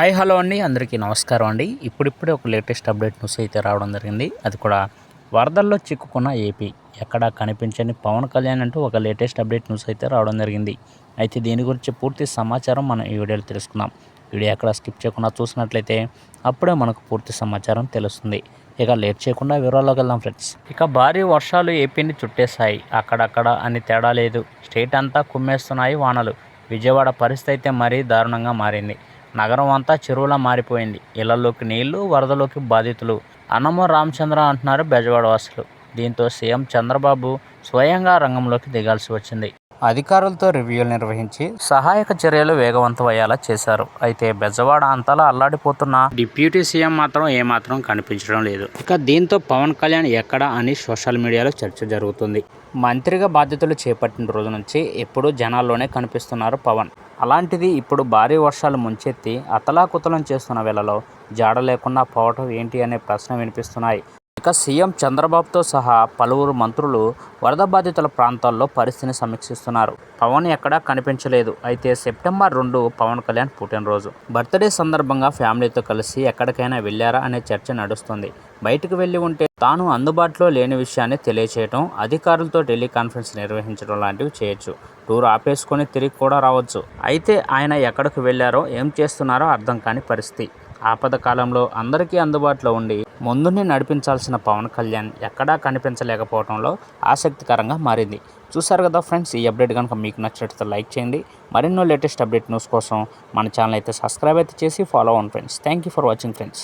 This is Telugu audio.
హాయ్ హలో అండి. అందరికీ నమస్కారం అండి. ఇప్పుడిప్పుడే ఒక లేటెస్ట్ అప్డేట్ న్యూస్ అయితే రావడం జరిగింది. అది కూడా వరదల్లో చిక్కుకున్న ఏపీ. ఎక్కడా కనిపించని పవన్ కళ్యాణ్ అంటూ ఒక లేటెస్ట్ అప్డేట్ న్యూస్ అయితే రావడం జరిగింది. అయితే దీని గురించి పూర్తి సమాచారం మనం ఈ వీడియోలో తెలుసుకుందాం. వీడియో ఎక్కడ స్కిప్ చేయకుండా చూసినట్లయితే అప్పుడే మనకు పూర్తి సమాచారం తెలుస్తుంది. ఇక లేట్ చేయకుండా వివరాల్లోకి వెళ్దాం ఫ్రెండ్స్. ఇక భారీ వర్షాలు ఏపీని చుట్టేశాయి. అక్కడక్కడ అని తేడా లేదు. స్టేట్ అంతా కుమ్మేస్తున్నాయి వానలు. విజయవాడ పరిస్థితి అయితే మరీ దారుణంగా మారింది. నగరం అంతా చెరువులా మారిపోయింది. ఇళ్ళలోకి నీళ్ళు వరదలోకి బాధితులు. అన్నమ రామచంద్ర అంటున్నారు బెజవాడ వాసులు. దీంతో సీఎం చంద్రబాబు స్వయంగా రంగంలోకి దిగాల్సి వచ్చింది. అధికారులతో రివ్యూలు నిర్వహించి సహాయక చర్యలు వేగవంతమయ్యేలా చేశారు. అయితే బెజవాడ అంతలా అల్లాడిపోతున్న డిప్యూటీ సీఎం మాత్రం ఏమాత్రం కనిపించడం లేదు. ఇక దీంతో పవన్ కళ్యాణ్ ఎక్కడ అని సోషల్ మీడియాలో చర్చ జరుగుతుంది. మంత్రిగా బాధ్యతలు చేపట్టిన రోజు నుంచి ఎప్పుడూ జనాల్లోనే కనిపిస్తున్నారు పవన్. అలాంటిది ఇప్పుడు భారీ వర్షాలు ముంచెత్తి అతలాకుతలం చేస్తున్న వేళలో జాడ లేకుండా పోవటం ఏంటి అనే ప్రశ్న వినిపిస్తున్నాయి. ఇక సీఎం చంద్రబాబుతో సహా పలువురు మంత్రులు వరద బాధితుల ప్రాంతాల్లో పరిస్థితిని సమీక్షిస్తున్నారు. పవన్ ఎక్కడా కనిపించలేదు. అయితే సెప్టెంబర్ రెండు పవన్ కళ్యాణ్ పుట్టినరోజు. బర్త్డే సందర్భంగా ఫ్యామిలీతో కలిసి ఎక్కడికైనా వెళ్ళారా అనే చర్చ నడుస్తుంది. బయటకు వెళ్ళి ఉంటే తాను అందుబాటులో లేని విషయాన్ని తెలియచేయటం అధికారులతో టెలికాన్ఫరెన్స్ నిర్వహించడం లాంటివి చేయొచ్చు. టూర్ ఆపేసుకొని తిరిగి కూడా రావచ్చు. అయితే ఆయన ఎక్కడికి వెళ్ళారో ఏం చేస్తున్నారో అర్థం కాని పరిస్థితి. ఆపద కాలంలో అందరికీ అందుబాటులో ఉండి ముందుని నడిపించాల్సిన పవన్ కళ్యాణ్ ఎక్కడా కనిపించలేకపోవడంలో ఆసక్తికరంగా మారింది. చూసారు కదా ఫ్రెండ్స్ ఈ అప్డేట్ కనుక మీకు నచ్చినట్లయితే లైక్ చేయండి. మరెన్నో లేటెస్ట్ అప్డేట్ న్యూస్ కోసం మన ఛానల్ అయితే సబ్స్క్రైబ్ అయితే చేసి ఫాలో అవ్వండి friends. Thank you for watching friends.